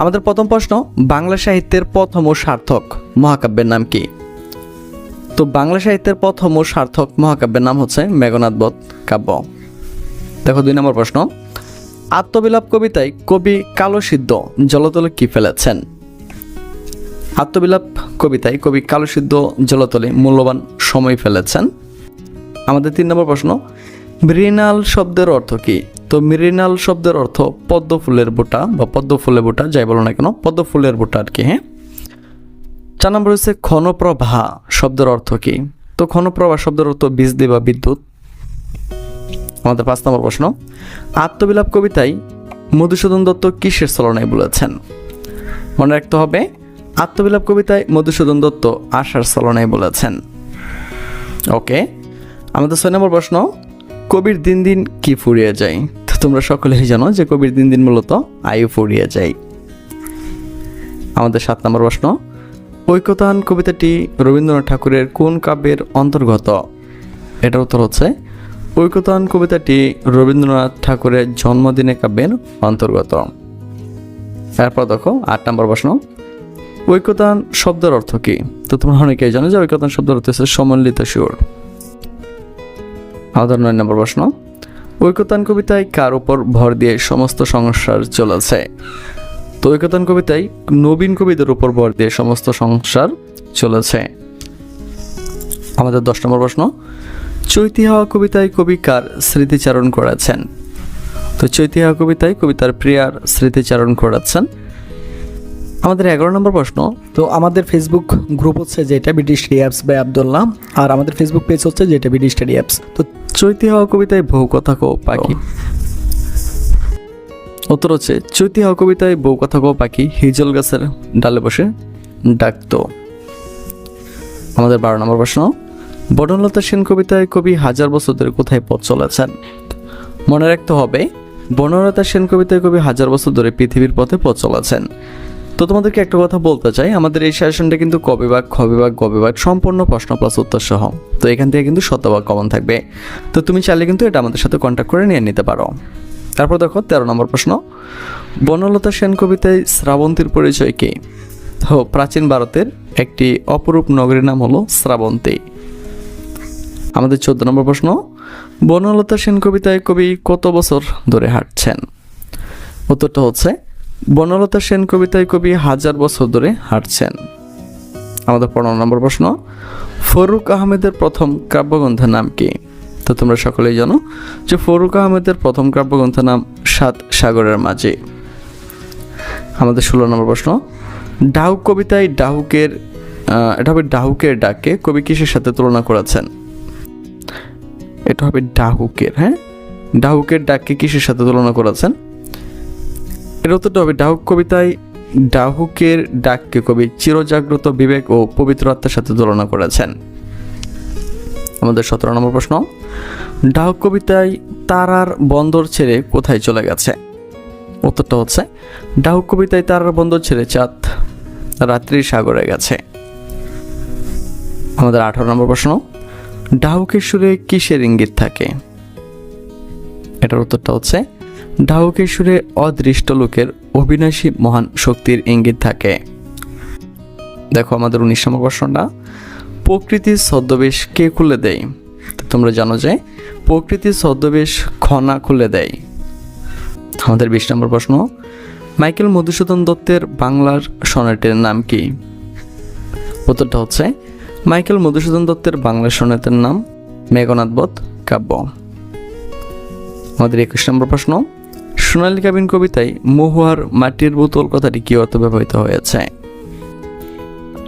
আমাদের প্রথম প্রশ্ন, বাংলা সাহিত্যের প্রথম ও সার্থক মহাকাব্যের নাম কি? তো বাংলা সাহিত্যের প্রথম ও সার্থক মহাকাব্যের নাম হচ্ছে মেঘনাথ বধ কাব্য। দেখো দুই নম্বর প্রশ্ন, আত্মবিলাপ কবিতায় কবি কালো সিদ্ধ জলতলে কি ফেলেছেন? আত্মবিলাপ কবিতায় কবি কালো সিদ্ধ জলতলে মূল্যবান সময় ফেলেছেন। আমাদের তিন নম্বর প্রশ্ন মৃণাল শব্দের অর্থ কি? তো মৃণাল শব্দের অর্থ পদ্ম ফুলের বোটা বা পদ্ম ফুলের বোটা, যাই বলো না কেন পদ্ম ফুলের বোটা আর কি হ্যাঁ? চার নম্বর হচ্ছে ক্ষণপ্রভা শব্দের অর্থ কি? তো ক্ষণপ্রভা শব্দের অর্থ বিজলি বা বিদ্যুৎ। আমাদের পাঁচ নম্বর প্রশ্ন। আত্মবিলাপ কবিতায় মধুসূদন দত্ত কিসের চলনায় বলেছেন? মনে রাখতে হবে, আত্মবিলাপ কবিতায় মধুসূদন দত্ত আশার চলনায় বলেছেন। ওকে, আমাদের ছয় নম্বর প্রশ্ন। কবির দিন দিন কি ফুরিয়ে যায়? তো তোমরা সকলেই জানো যে কবির দিন দিন মূলত আয়ু ফুরিয়ে যায়। আমাদের সাত নম্বর প্রশ্ন ঐকতান কবিতাটি রবীন্দ্রনাথ ঠাকুরের কোন কাব্যের অন্তর্গত? এটার উত্তর হচ্ছে ঐকতান কবিতাটি রবীন্দ্রনাথ ঠাকুরের জন্মদিনে কাব্যের অন্তর্গত। তারপর দেখো, আট নম্বর প্রশ্ন ঐকতান শব্দের অর্থ কি? তো তোমরা অনেকেই জানো যে ঐকতান শব্দের অর্থ হচ্ছে সমন্বিত সুর। আমাদের নয় নম্বর প্রশ্ন। ঐকতান কবিতায় কার উপর ভর দিয়ে সমস্ত সংসার চলেছে? তো ঐকতান কবিতায় নবীন কবিদের উপর ভর দিয়ে সমস্ত সংসার চলেছে। আমাদের দশ নম্বর প্রশ্ন। চৈতি হাওয়া কবিতায় কবি কার স্মৃতিচারণ করেছেন? তো চৈতি হাওয়া কবিতায় কবিতার প্রিয়ার স্মৃতিচারণ করেছেন আমাদের এগারো নম্বর প্রশ্ন। তো আমাদের ফেসবুক গ্রুপ হচ্ছে যেটা BD study apps by Abdullah আর আমাদের ফেসবুক পেজ হচ্ছে যেটা বিডি স্টাডি অ্যাপস তো চৈতি হওয়া কবিতায় বহু কথা কো পাখি উত্তর হচ্ছে চৈতি হওয়া কবিতায় বহু কথা কো পাখি হিজল গাছের ডালে বসে ডাকতো আমাদের বারো নম্বর প্রশ্ন বনলতা সেন কবিতায় কবি হাজার বছর ধরে কোথায় পথ চলেছেন? মনে রাখতে হবে বনলতা সেন কবিতায় কবি হাজার বছর ধরে পৃথিবীর পথে পথ চলেছেন। তো তোমাদেরকে একটা কথা বলতে চাই। আমাদের এই সেশনটা কিন্তু ক বিভাগ খ বিভাগ গ বিভাগ সম্পূর্ণ প্রশ্ন প্লাস উত্তর সহ। তো এখান থেকে কিন্তু শতভাগ কমন থাকবে। তো তুমি চাইলে কিন্তু এটা আমাদের সাথে কন্ট্যাক্ট করে নিয়ে নিতে পারো। তারপর দেখো, তেরো নম্বর প্রশ্ন। বনলতা সেন কবিতায় শ্রাবন্তীর পরিচয় কি? তো প্রাচীন ভারতের একটি অপরূপ নগরীর নাম হলো শ্রাবন্তী। আমাদের চোদ্দ নম্বর প্রশ্ন। বনলতা সেন কবিতায় কবি কত বছর ধরে হাঁটছেন? উত্তরটা হচ্ছে বনলতা সেন কবিতায় কবি হাজার বছর ধরে হাঁটছেন। আমাদের পনেরো নম্বর প্রশ্ন, ফরুক আহমেদের প্রথম কাব্যগ্রন্থের নাম কি? তো তোমরা সকলেই জানো যে ফরুক আহমেদের প্রথম কাব্যগ্রন্থের নাম সাত সাগরের মাঝে। আমাদের ষোলো নম্বর প্রশ্ন ডাহুক কবিতায় ডাহুকের এটা হবে ডাহুকের ডাকে কবি কিসের সাথে তুলনা করেছেন? এটা হবে ডাহুকের হ্যাঁ? ডাহুকের ডাককে কিসের সাথে তুলনা করেছেন? এর উত্তরটা হবে ডাহুক কবিতায়, ডাহুকের ডাককে কবি চিরজাগ্রত বিবেক ও পবিত্র আত্মার সাথে তুলনা করেছেন। আমাদের সতেরো নম্বর প্রশ্ন, ডাহুক কবিতায় তারার বন্দর ছেড়ে কোথায় চলে গেছে? উত্তরটা হচ্ছে, ডাহুক কবিতায় তারার বন্দর ছেড়ে চাঁদ রাত্রির সাগরে গেছে। আমাদের আঠারো নম্বর প্রশ্ন, ডাহুকের সুরে কিসের ইঙ্গিত থাকে? এটার উত্তরটা হচ্ছে সুরে অদৃষ্ট লোকের অবিনাশী মহান শক্তির ইঙ্গিত থাকে। দেখো আমাদের উনিশ নম্বর প্রশ্নটা, প্রকৃতির ছদ্মবেশ কে খুলে দেয়? তোমরা জানো যে, প্রকৃতির ছদ্মবেশ খনা খুলে দেয়। আমাদের বিশ নম্বর প্রশ্ন, মাইকেল মধুসূদন দত্তের বাংলার সনেটের নাম কি? উত্তরটা হচ্ছে, মাইকেল মধুসূদন দত্তের বাংলা সনেটের নাম মেঘনাথ বধ কাব্য। আমাদের একুশ নম্বর প্রশ্ন সোনালী কাবিন কবিতায় মহুয়ার মাটির বোতল কথাটি কি অর্থ ব্যবহৃত হয়েছে?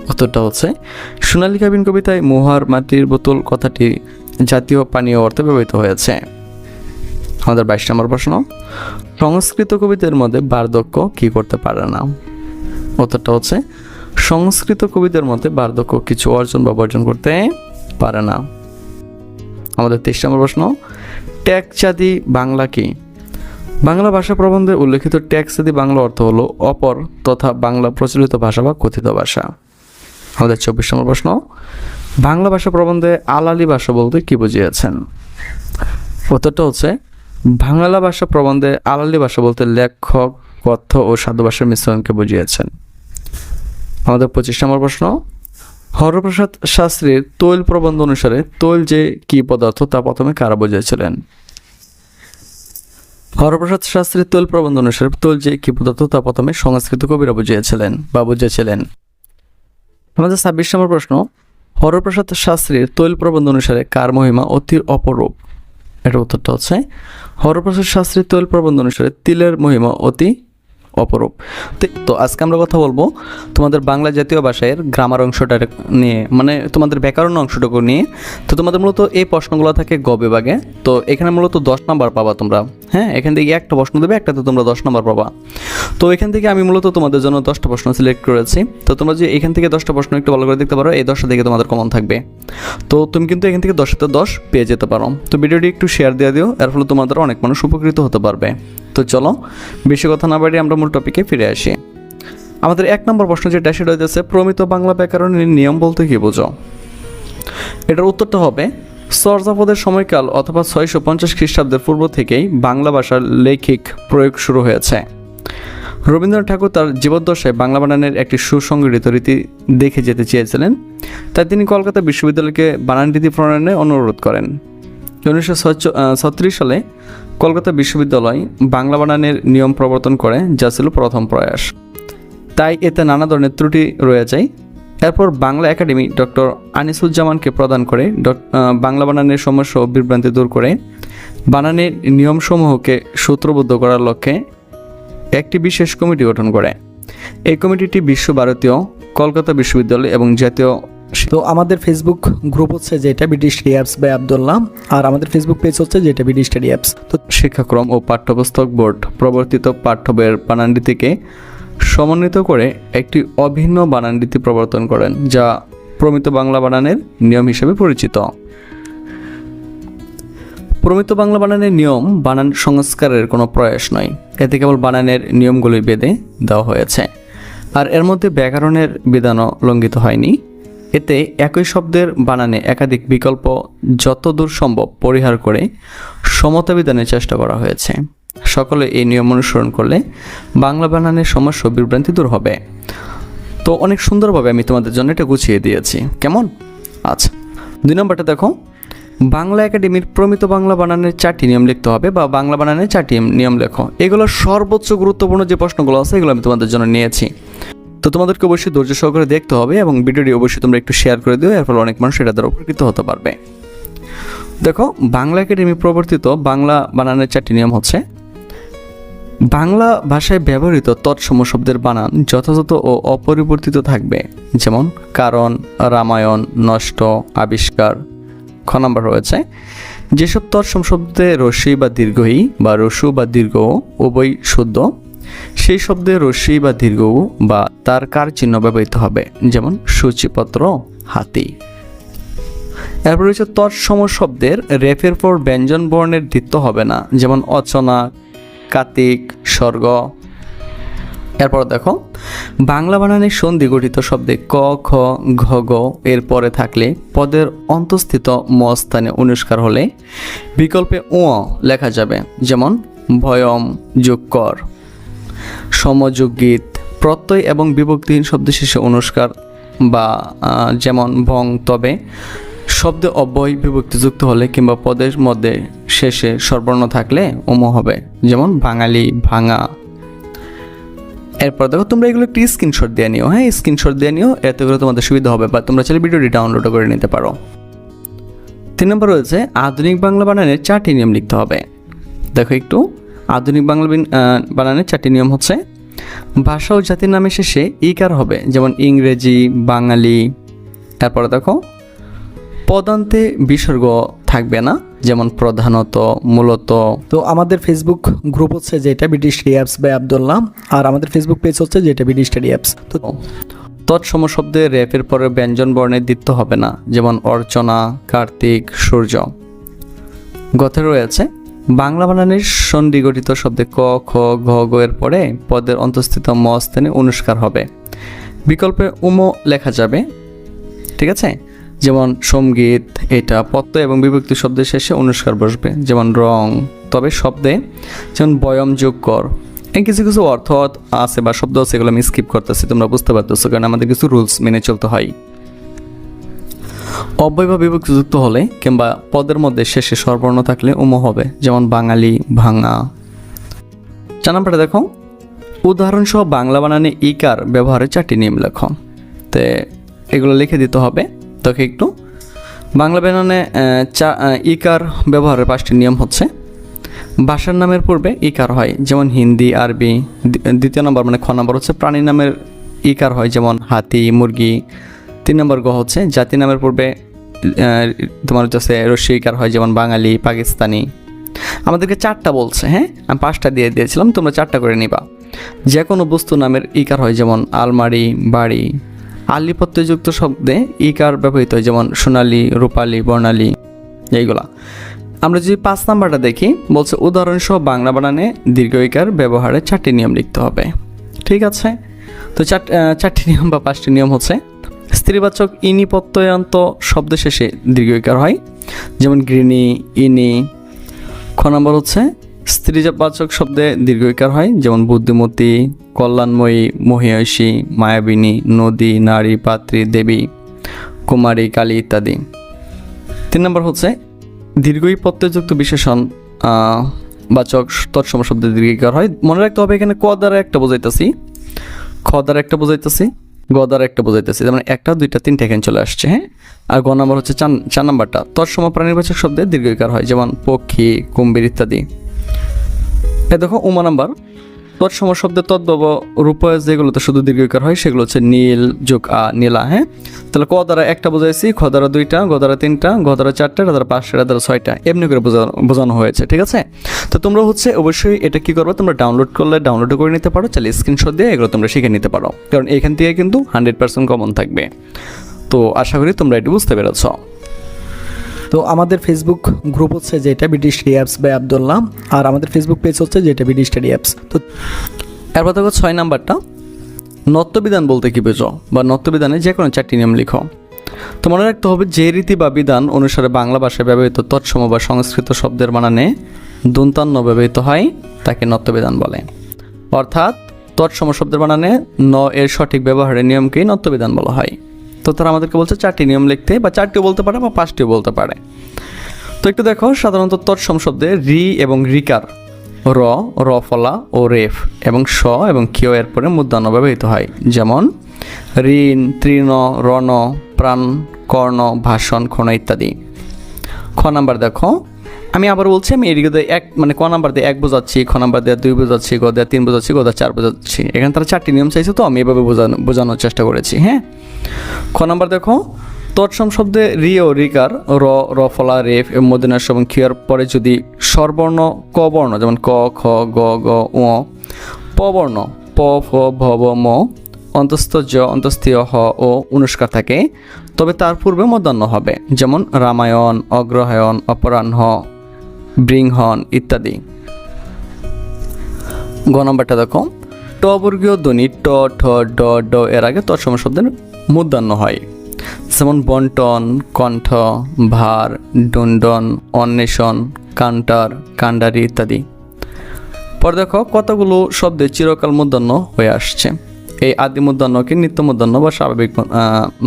উত্তরটা হচ্ছে, সোনালী কাবিন কবিতায় মহুয়ার মাটির বোতল কথাটি জাতীয় পানীয় অর্থে ব্যবহৃত হয়েছে। আমাদের বাইশ নম্বর প্রশ্ন, সংস্কৃত কবিদের মধ্যে বার্ধক্য কি করতে পারে না? উত্তরটা হচ্ছে, সংস্কৃত কবিদের মধ্যে বার্ধক্য কিছু অর্জন বা বর্জন করতে পারে না। আমাদের তেইশ নম্বর প্রশ্ন ট্যাক্সাদি বাংলা কি? বাংলা ভাষা প্রবন্ধে উল্লেখিত ট্যাক্সাদি বাংলা অর্থ হলো অপর তথা বাংলা প্রচলিত ভাষা বা কথিত ভাষা। আমাদের চব্বিশ নম্বর প্রশ্ন, বাংলা ভাষা প্রবন্ধে আলালি ভাষা বলতে কি বুঝিয়েছেন? উত্তরটা হচ্ছে, বাংলা ভাষা প্রবন্ধে আলালি ভাষা বলতে লেখক, কথ্য ও সাধু ভাষার মিশ্রণকে বুঝিয়েছেন। আমাদের পঁচিশ নম্বর প্রশ্ন, হরপ্রসাদ শাস্ত্রীর তৈল প্রবন্ধ অনুসারে তৈল যে কি পদার্থ তা প্রথমে কারা বুঝিয়েছিলেন হরপ্রসাদ শাস্ত্রীর তৈল প্রবন্ধ অনুসারে তৈল যে কি পদার্থ তা প্রথমে সংস্কৃত কবিরা বুঝিয়েছিলেন বা বুঝিয়েছিলেন। আমাদের ছাব্বিশ নম্বর প্রশ্ন, হরপ্রসাদ শাস্ত্রীর তৈল প্রবন্ধ অনুসারে কার মহিমা অতি অপরূপ? এটার উত্তরটা হচ্ছে, হরপ্রসাদ শাস্ত্রীর তৈল প্রবন্ধ অনুসারে তিলের মহিমা অতি অপরূপ। তো- আজকে আমরা কথা বলব তোমাদের বাংলা জাতীয় ভাষায় গ্রামার অংশটা নিয়ে মানে তোমাদের ব্যাকরণ অংশটুকু নিয়ে। তো তোমাদের মূলত এই প্রশ্নগুলো থাকে গ বিভাগে, তো এখানে মূলত দশ নাম্বার পাবা তোমরা। হ্যাঁ এখান থেকে একটা প্রশ্ন দেবে, একটাতে তোমরা দশ নম্বর পাবা। তো এখান থেকে আমি মূলত তোমাদের জন্য দশটা প্রশ্ন সিলেক্ট করেছি। তো তোমরা যে এখান থেকে দশটা প্রশ্ন একটু ভালো করে দেখতে পারো, এই দশটা থেকে তোমাদের কমন থাকবে। তো তুমি কিন্তু এখান থেকে দশটাতে দশ পেয়ে যেতে পারো। তো ভিডিওটি একটু শেয়ার দিয়ে দিও, এর ফলে তোমাদের অনেক মানুষ উপকৃত হতে পারবে। তো চলো, বেশি কথা না বাড়িয়ে আমরা মূল টপিকে ফিরে আসি। আমাদের এক নম্বর প্রশ্ন যেটা, সেটা হচ্ছে প্রমিত বাংলা ব্যাকরণের নিয়ম বলতে কি বোঝো? এটার উত্তরটা হবে চর্যাপদের সময়কাল অথবা ছয়শো পঞ্চাশ খ্রিস্টাব্দের পূর্ব থেকেই বাংলা ভাষার লেখিক প্রয়োগ শুরু হয়েছে। রবীন্দ্রনাথ ঠাকুর তার জীবদ্দশায় বাংলা বানানের একটি সুসংগঠিত রীতি দেখে যেতে চেয়েছিলেন। তাই তিনি কলকাতা বিশ্ববিদ্যালয়কে বানান রীতি প্রণয়নে অনুরোধ করেন। উনিশশো ছত্রিশ সালে কলকাতা বিশ্ববিদ্যালয় বাংলা বানানের নিয়ম প্রবর্তন করে, যা ছিল প্রথম প্রয়াস। তাই এতে নানা ধরনের ত্রুটি রয়ে যায়। এরপর বাংলা একাডেমি ডক্টর আনিসুজ্জামানকে প্রদান করে বাংলা বানানের সমস্যা ও বিভ্রান্তি দূর করে। বানানের নিয়মসমূহকে সূত্রবদ্ধ করার লক্ষ্যে একটি বিশেষ কমিটি গঠন করে। এই কমিটিটি বিশ্বভারতীয় কলকাতা বিশ্ববিদ্যালয় এবং জাতীয় তো আমাদের ফেসবুক গ্রুপ হচ্ছে যেটা ব্রিটিশ অ্যাপস বাই আবদুল্লাহ আর আমাদের ফেসবুক পেজ হচ্ছে যেটা ব্রিটিশ স্টাডি অ্যাপস তো শিক্ষাক্রম ও পাঠ্যপুস্তক বোর্ড প্রবর্তিত পাঠ্য বইয়ের বানানরীতিকে সমন্বিত করে একটি অভিন্ন বানানরীতি প্রবর্তন করেন, যা প্রমিত বাংলা বানানের নিয়ম হিসেবে পরিচিত। প্রমিত বাংলা বানানের নিয়ম বানান সংস্কারের কোনো প্রয়াস নয়। এতে কেবল বানানের নিয়মগুলি বেঁধে দেওয়া হয়েছে। আর এর মধ্যে ব্যাকরণের বিধানও লঙ্ঘিত হয়নি। এতে একই শব্দের বানানে একাধিক বিকল্প যতদূর সম্ভব পরিহার করে সমতা বিধানের চেষ্টা করা হয়েছে। সকলে এই নিয়ম অনুসরণ করলে বাংলা বানানের সমস্যা বিভ্রান্তি দূর হবে। তো অনেক সুন্দরভাবে আমি তোমাদের জন্য এটা গুছিয়ে দিয়েছি। কেমন? আচ্ছা দুই নম্বরটা দেখো। বাংলা একাডেমির প্রমিত বাংলা বানানের চারটি নিয়ম লিখতে হবে বা বাংলা বানানের চারটি নিয়ম লেখো। এগুলো সর্বোচ্চ গুরুত্বপূর্ণ যে প্রশ্নগুলো আছে, এগুলো আমি তোমাদের জন্য নিয়েছি। তো তোমাদেরকে অবশ্যই ধৈর্য সহকারে দেখতে হবে এবং ভিডিওটি অবশ্যই তোমরা একটু শেয়ার করে দিও, এর ফলে অনেক মানুষ এটা দ্বারা উপকৃত হতে পারবে। দেখো, বাংলা একাডেমি প্রবর্তিত বাংলা বানানের চারটি নিয়ম হচ্ছে বাংলা ভাষায় ব্যবহৃত তৎসম শব্দের বানান যথাযথ ও অপরিবর্তিত থাকবে, যেমন কারণ, রামায়ণ, নষ্ট, আবিষ্কার। খ নম্বর রয়েছে, যেসব তৎসম শব্দে রস্যই বা দীর্ঘই বা রসু বা দীর্ঘ উভয় শুদ্ধ, সেই শব্দে রস্যই বা দীর্ঘ বা তার কার চিহ্ন ব্যবহৃত হবে, যেমন সূচিপত্র, হাতি। এরপর রয়েছে তৎসম শব্দের রেফের পর ব্যঞ্জন বর্ণের দ্বিত্ব হবে না, যেমন অচনা কাতিক, স্বর্গ। এরপর দেখো, বাংলা বানানে সন্ধি গঠিত শব্দে ক, খ, ঘ, গ এর পরে থাকলে পদের অন্তঃস্থিত ম স্থানে অনুষ্কার হলে বিকল্পে ও লেখা যাবে, যেমন ভয়ম, যোগ কর। সমযোগ গীত, প্রত্যয় এবং বিভক্তিহীন শব্দ শেষে অনুষ্কার বা যেমন ভং, তবে শব্দে অব্যয় বিভক্তিযুক্ত হলে কিংবা পদের মধ্যে শেষে স্বরবর্ণ থাকলে ওম হবে, যেমন বাঙালি, ভাঙা। এরপর দেখো, তোমরা এগুলো একটি স্ক্রিনশট দিয়ে নিও হ্যাঁ? স্ক্রিনশট দিয়ে নিও, এতে করে তোমাদের সুবিধা হবে, বা তোমরা চাইলে ভিডিওটি ডাউনলোড করে নিতে পারো। তিন নম্বর রয়েছে, আধুনিক বাংলা বানানের চারটি নিয়ম লিখতে হবে। দেখো একটু, আধুনিক বাংলা বিন- বানানের চারটি নিয়ম হচ্ছে, ভাষা ও জাতির নামে শেষে ইকার হবে, যেমন ইংরেজি, বাঙালি। তারপরে দেখো পদান্তে বিসর্গ থাকবে না যেমন প্রধানত মূলত তো আমাদের ফেসবুক গ্রুপ হচ্ছে যেটা ব্রিটিশ অ্যাপস বাই আবদুল্লাহ আর আমাদের ফেসবুক পেজ হচ্ছে যেটা ব্রিটিশ স্টাডি অ্যাপস তো তৎসম শব্দে র্যাপের পরে ব্যঞ্জন বর্ণের দ্বিত্ব হবে না যেমন অর্চনা কার্তিক সূর্য। গথে রয়েছে বাংলা বানানের সন্ধি গঠিত শব্দে ক খ ঘ গ এর পরে পদের অন্তঃস্থিত ম স্থানে অনুষ্কার হবে। বিকল্পে উম লেখা যাবে ঠিক আছে? যেমন সংগীত, এটা পত্ত এবং বিভক্তি শব্দের শেষে অনুষ্কার বসবে, যেমন রং। তবে শব্দে যেমন বয়ম যোগ কর। কিছু কিছু অর্থ আছে বা শব্দ আছে, এগুলো আমি স্কিপ করতেছি, তোমরা বুঝতে পারতেছো, কারণ আমাদের কিছু রুলস মেনে চলতে হয়। অব্যয় বা বিভক্তিযুক্ত হলে কিংবা পদের মধ্যে শেষে স্বরবর্ণ থাকলে উম হবে, যেমন বাঙালি, ভাঙা। চার নাম্বারটা দেখো। উদাহরণসহ বাংলা বানানে ইকার ব্যবহারে চারটি নিয়ম লেখো। তো এগুলো লিখে দিতে হবে। তোকে একটু বাংলা আহ, চা ইকার ব্যবহারের পাঁচটি নিয়ম হচ্ছে ভাষার নামের পূর্বে ইকার হয় যেমন হিন্দি আরবি দ্বিতীয় নম্বর মানে খ নম্বর হচ্ছে প্রাণী নামের ইকার হয় যেমন হাতি মুরগি। তিন নম্বর গ হচ্ছে জাতি নামের পূর্বে তোমার হচ্ছে রস্যি ইকার হয় যেমন বাঙালি পাকিস্তানি। আমাদেরকে চারটা বলছে হ্যাঁ? আমি পাঁচটা দিয়ে দিয়েছিলাম তোমরা চারটা করে নিবা। যে কোনো বস্তু নামের ইকার হয় যেমন আলমারি বাড়ি আলি প্রত্যয়যুক্ত শব্দে ইকার ব্যবহৃত হয়? যেমন সোনালি, রূপালী, বর্ণালী, এইগুলা। আমরা যদি পাঁচ নাম্বারটা দেখি, বলছে উদাহরণসহ বাংলা বানানে দীর্ঘ ইকার ব্যবহারে চারটি নিয়ম লিখতে হবে। ঠিক আছে? তো চার চারটি নিয়ম বা পাঁচটি নিয়ম হচ্ছে, স্ত্রীবাচক ইনি প্রত্যয়ান্ত শব্দ শেষে দীর্ঘ ইকার হয়। যেমন গৃহিণী, ইনি। খ নম্বর হচ্ছে স্ত্রীবাচক শব্দে দীর্ঘ ইকার হয়, যেমন বুদ্ধিমতী, কল্যাণময়ী, মহিয়সী, মায়াবিনী, নদী, নারী, পাত্রী, দেবী, কুমারী, কালী ইত্যাদি। তিন নম্বর হচ্ছে, দীর্ঘই প্রত্যয়যুক্ত বিশেষণ বাচক তৎসম শব্দে দীর্ঘিকার হয়। মনে রাখতে হবে এখানে ক দ্বারা একটা বোঝাইতেছি। খ দ্বারা একটা বোঝাইতেছি, গ দ্বারা একটা বোঝাইতেছি। যেমন একটা, দুইটা, তিনটা এখানে চলে আসছে হ্যাঁ? আর গ নম্বর হচ্ছে চার চার নম্বরটা, তৎসম প্রাণীবাচক শব্দে দীর্ঘিকার হয়, যেমন পক্ষী, কুম্ভীর ইত্যাদি। এ দেখো, উমা নাম্বার। তৎসম শব্দে তদ্ভব রূপ যেগুলোতে শুধু দীর্ঘকার হয়, সেগুলো হচ্ছে নীল যোগ আ, নীলা হ্যাঁ? তাহলে ক দ্বারা একটা বোঝাইছি? খ দ্বারা দুইটা, গ দ্বারা তিনটা, গ দ্বারা চারটা দ্বারা পাঁচটা দ্বারা ছয়টা, এমনি করে বোঝানো বোঝানো হয়েছে, ঠিক আছে? তো তোমরা হচ্ছে অবশ্যই এটা কি করবে? তোমরা ডাউনলোড করলে ডাউনলোডও করে নিতে পারো, চাইলে স্ক্রিনশট দিয়ে এগুলো তোমরা শিখে নিতে পারো। কারণ এখান থেকে কিন্তু হান্ড্রেড পার্সেন্ট কমন থাকবে। তো আশা করি তোমরা এটি বুঝতে পেরেছ। তো আমাদের ফেসবুক গ্রুপ হচ্ছে যেটা BD study apps by Abdullah আর আমাদের ফেসবুক পেজ হচ্ছে যেটা বিডি স্টাডি অ্যাপস তো এরপর দেখো ছয় নাম্বারটা। নত্যবিধান বলতে কী বোঝো? বা নত্যবিধানে যে কোনো চারটি নিয়ম লিখো। তো মনে রাখতে হবে যে রীতি বা বিধান অনুসারে বাংলা ভাষায় ব্যবহৃত তৎসম বা সংস্কৃত শব্দের বানানে দন্তান্ন ব্যবহৃত হয়, তাকে নত্যবিধান বলে। অর্থাৎ তৎসম শব্দের বানানে ন এর সঠিক ব্যবহারের নিয়মকেই নত্যবিধান বলা হয়। তো তারা আমাদেরকে বলছে চারটি নিয়ম লিখতে, বা চারটিও বলতে পারে বা পাঁচটিও বলতে পারে। তো একটু দেখো, সাধারণত তৎসম শব্দে রি এবং রিকার, র র ফলা ও রেফ এবং স এবং কিয় এর পরে মুদ্রান্ন ব্যবহৃত হয়। যেমন, ঋণ, তৃণ, রণ, প্রাণ, কর্ণ, ভাষণ, ক্ষণ ইত্যাদি। খ নাম্বার দেখো, আমি আবার বলছি, আমি এদিকে দিয়ে এক মানে ক নাম্বার দিয়ে এক বোঝাচ্ছি, খ নাম্বার দিয়ে দুই বোঝাচ্ছি, গ দিয়ে তিন বোঝাচ্ছি, গ দিয়ে চার বোঝাচ্ছি। এখানে তারা চারটি নিয়ম চাইছে তো, আমি এভাবে বোঝানো, বোঝানোর চেষ্টা করেছি হ্যাঁ? খ নাম্বার দেখো, তৎসম শব্দে রি ও রিকার, র র ফলা, রেফ এবং মদিনাস এবং খিয়ার পরে যদি স্বরবর্ণ ক বর্ণ যেমন ক, খ, গ গ প বর্ণ প, ফ, ভ, ব, ম, অন্তস্থ, জ, অন্তস্থীয়, হ, ও, অনুষ্কার থাকে। তবে তার পূর্বে মধ্যাহ্ন হবে, যেমন রামায়ণ, অগ্রহায়ণ, অপরাহ্ন বৃংহন ইত্যাদি। গ নম্বরটা দেখো ট বর্গীয় ধ্বনি, ট, ঠ, ড ড, এর আগে তৎসম শব্দের মূর্ধান্য হয়। যেমন বন্টন, কণ্ঠ, ভার, ডুন্ডন, অন্বেষণ, কান্টার, কান্ডারি ইত্যাদি। পরে দেখো কতগুলো শব্দে চিরকাল মূর্ধন্য হয়ে আসছে। এই আদি মূর্ধন্যকে নিত্য মূর্ধন্য বা স্বাভাবিক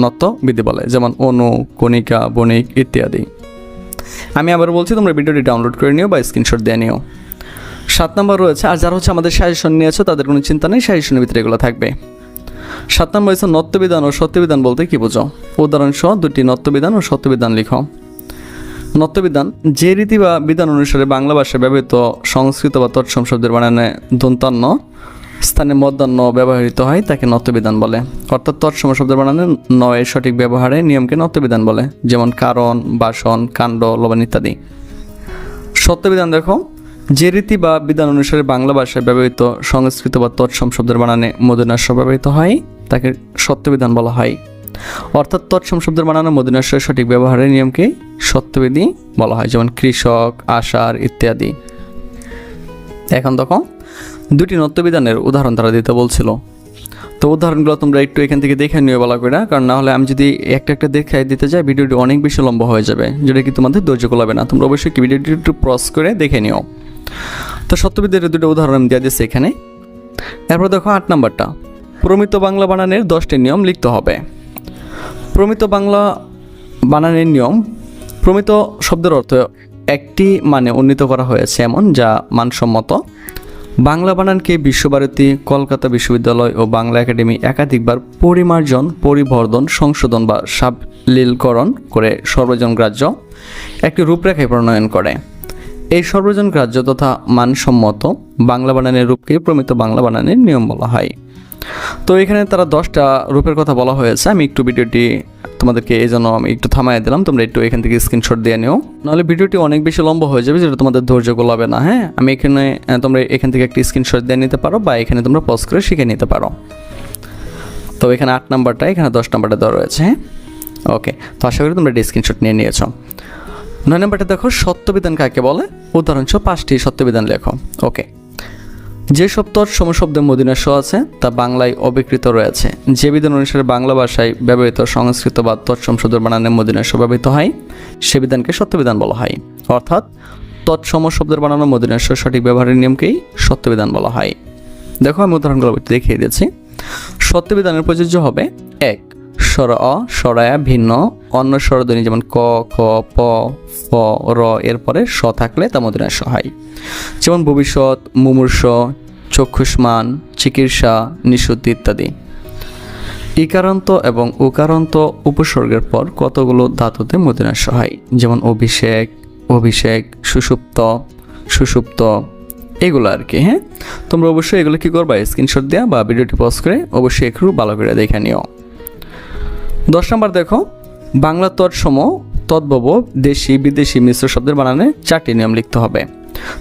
নত্য বিধি বলে, যেমন অনু, কণিকা, বণিক ইত্যাদি। আমি আবার বলছি, তোমরা ভিডিওটি ডাউনলোড করে নিও বা স্ক্রিনশট দিয়ে নিও। সাত নম্বর রয়েছে, আর যারা হচ্ছে আমাদের সাজেশন নিয়েছো, তাদের কোনো চিন্তা নেই সাজেশনের ভিতরে এগুলো থাকবে। সাত নম্বর হচ্ছে নত্যবিধান ও সত্যবিধান বলতে কি বোঝো? উদাহরণ সহ দুটি নত্যবিধান ও সত্যবিধান লিখো। নত্যবিধান, যে রীতি বা বিধান অনুসারে বাংলা ভাষায় ব্যবহৃত সংস্কৃত বা তৎসম শব্দের বানানে দন্তান্ন স্থানে মধ্যাহ্ন ব্যবহৃত হয় তাকে নত্যবিধান বলে। অর্থাৎ তৎসম শব্দের বানানে নয়ের সঠিক ব্যবহারে নিয়মকে নত্যবিধান বলে, যেমন কারণ, বাসন, কাণ্ড, লবণ ইত্যাদি। সত্যবিধান দেখো যে রীতি বা বিধান অনুসারে বাংলা ভাষায় ব্যবহৃত সংস্কৃত বা তৎসম শব্দের বানানে মদিনাস্য ব্যবহৃত হয়, তাকে সত্যবিধান বলা হয়। অর্থাৎ তৎসম শব্দের বানানো মদিনাস্যের সঠিক ব্যবহারের নিয়মকে সত্যবিধি বলা হয়, যেমন কৃষক, আষাঢ় ইত্যাদি। এখন দেখো, দুটি নত্যবিধানের উদাহরণ তারা দিতে বলছিল। তো উদাহরণগুলো তোমরা একটু এখান থেকে দেখে নিও বলা করে, কারণ না হলে আমি যদি একটা একটা দেখে দিতে যাই, ভিডিওটি অনেক বেশি লম্বা হয়ে যাবে, যেটা কি তোমাদের ধৈর্য কোলাবে না। তোমরা অবশ্যই ভিডিওটি একটু প্রস করে দেখে নিও। তো সত্যবিদের দুটো উদাহরণ আমি দিয়ে দিচ্ছি এখানে। এরপর দেখো আট নাম্বারটা। প্রমিত বাংলা বানানের দশটি নিয়ম লিখতে হবে। প্রমিত বাংলা বানানের নিয়ম, প্রমিত শব্দের অর্থ একটি মানে উন্নীত করা হয়েছে এমন যা মানসম্মত। বাংলা বানানকে বিশ্বভারতী, কলকাতা বিশ্ববিদ্যালয় ও বাংলা একাডেমি একাধিকবার পরিমার্জন, পরিবর্ধন, সংশোধন বা সাবলীলকরণ করে সর্বজন গ্রাহ্য। একটি রূপরেখায় প্রণয়ন করে। এই সর্বজন গ্রাহ্য তথা মানসম্মত বাংলা বানানের রূপকে প্রমিত বাংলা বানানের নিয়ম বলা হয়। তো এখানে তারা দশটা রূপের কথা বলা হয়েছে। আমি একটু ভিডিওটি তোমাদেরকে এই জন্য আমি একটু থামাই দিলাম। তোমরা একটু এখান থেকে স্ক্রিনশট দিয়ে নিও। নাহলে ভিডিওটি অনেক বেশি লম্বা হয়ে যাবে, যেটা তোমাদের ধৈর্য গোলাবে না হ্যাঁ? আমি এখানে তোমরা এখান থেকে একটি স্ক্রিনশট দিয়ে নিতে পারো বা এখানে তোমরা পজ করে শিখে নিতে পারো। তো এখানে আট নাম্বারটা, এখানে দশ নাম্বারটা দেওয়া রয়েছে হ্যাঁ? ওকে তো আশা করি তোমরা স্ক্রিনশট নিয়ে নিয়েছো। নয় নাম্বারটা দেখো, সত্যবিধান কাকে বলে? উদাহরণস্বরূপ পাঁচটি সত্যবিধান লেখো। ওকে যে তৎসম শব্দের মদিনাস্য আছে, তা বাংলায় অবিকৃত রয়েছে। যে বিধান অনুসারে বাংলা ভাষায় ব্যবহৃত, সংস্কৃত বা তৎসম শব্দের বানানে মদিনাস্য ব্যবহৃত হয়, সে বিধানকে সত্যবিধান বলা হয়। অর্থাৎ তৎসম শব্দের বানানো মদিনাস্য সঠিক ব্যবহারের নিয়মকেই সত্যবিধান বলা হয়। দেখো, আমি উদাহরণগুলো দেখিয়ে দিয়েছি। সত্যবিধানের প্রযোজ্য হবে এক স্বর অ স্বরায়া ভিন্ন। অন্য স্বরধ্বনি যেমন ক, খ, প, ফ, র এর পরে স থাকলে তা মদিনাস্য হয়। যেমন ভবিষ্যৎ, মুমূর্ষ, চক্ষুষ্মান, চিকিৎসা নিশুদ্ধি ইত্যাদি। ইকারান্ত এবং উকারান্ত উপসর্গের পর কতগুলো ধাতুতে মদিনাস্য হয়? যেমন অভিষেক অভিষেক সুষুপ্ত সুষুপ্ত এগুলো আর কি হ্যাঁ? তোমরা অবশ্যই এগুলো কি করবা? স্ক্রিনশট দেওয়া বা ভিডিওটি পজ করে অবশ্যই একটু ভালো করে দেখে নিও। দশ নম্বর দেখো, বাংলা তৎসম তদ্ভব দেশি, বিদেশি মিশ্র শব্দের বানানে চারটি নিয়ম লিখতে হবে।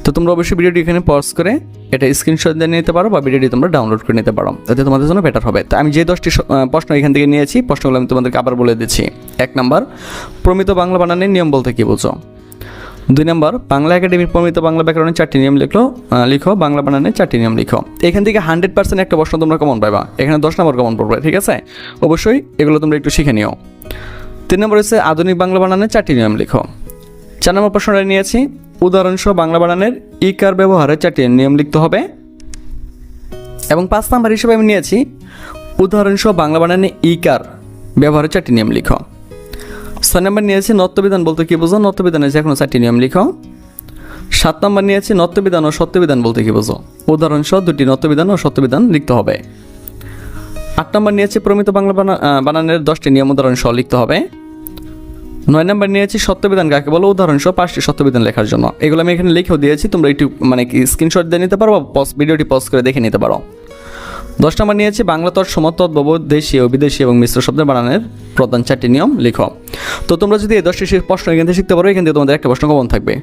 তো তোমরা অবশ্যই ভিডিওটি এখানে পজ করে এটা স্ক্রিনশট দিয়ে নিতে পারো বা ভিডিওটি তোমরা ডাউনলোড করে নিতে পারো তাতে তোমাদের জন্য বেটার হবে। তো আমি যে দশটি প্রশ্ন এখান থেকে নিয়েছি, প্রশ্নগুলো আমি তোমাদেরকে আবার বলে দিচ্ছি। এক নম্বর, প্রমিত বাংলা বানানের নিয়ম বলতে কি বোঝো? দুই নম্বর, বাংলা একাডেমির প্রমিত বাংলা ব্যাকরণের চারটি নিয়ম লিখলো লিখো, বাংলা বানানের চারটি নিয়ম লিখো। এখান থেকে হান্ড্রেড পার্সেন্ট একটা প্রশ্ন তোমরা কমন পাবা এখানে দশ নম্বর কমন পড়বে, ঠিক আছে? অবশ্যই এগুলো তোমরা একটু শিখে নিও। তিন নম্বর হচ্ছে আধুনিক বাংলা বানানের চারটি নিয়ম লিখো। চার নম্বর প্রশ্নটা নিয়েছি, উদাহরণসহ বাংলা বানানের ইকার ব্যবহারের চারটি নিয়ম লিখতে হবে। এবং পাঁচ নাম্বার হিসেবে আমি নিয়েছি, উদাহরণসহ বাংলা বানানে ইকার ব্যবহারের চারটি নিয়ম লিখো। ছয় নম্বর নিয়েছি নত্যবিধান বলতে কি বোঝো? নত্যবিধানের যে কোনো চারটি নিয়ম লিখো। সাত নম্বর নিয়েছি নত্যবিধান ও সত্যবিধান বলতে কি বোঝো? উদাহরণসহ দুটি নত্যবিধান ও সত্যবিধান লিখতে হবে। আট নম্বর নিয়েছি প্রমিত বাংলা বানানের দশটি নিয়ম উদাহরণ সহ লিখতে হবে। নয় নম্বর নিয়েছি সত্যবিধান কাকে বলো? উদাহরণ সহ পাঁচটি সত্যবিধান লেখার জন্য। এগুলো আমি এখানে লিখেও দিয়েছি, তোমরা একটু মানে স্ক্রিনশট দিয়ে নিতে পারো বা ভিডিওটি পজ করে দেখে নিতে পারো। দশ নম্বর নিয়েছি বাংলা তৎ দেশি ও বিদেশি এবং মিশ্র শব্দের বানানের প্রধান চারটি নিয়ম, লিখো। তো তোমরা যদি এই দশটি প্রশ্ন এখান থেকে শিখতে পারো, এখান থেকে তোমাদের একটা প্রশ্ন কমন থাকবে।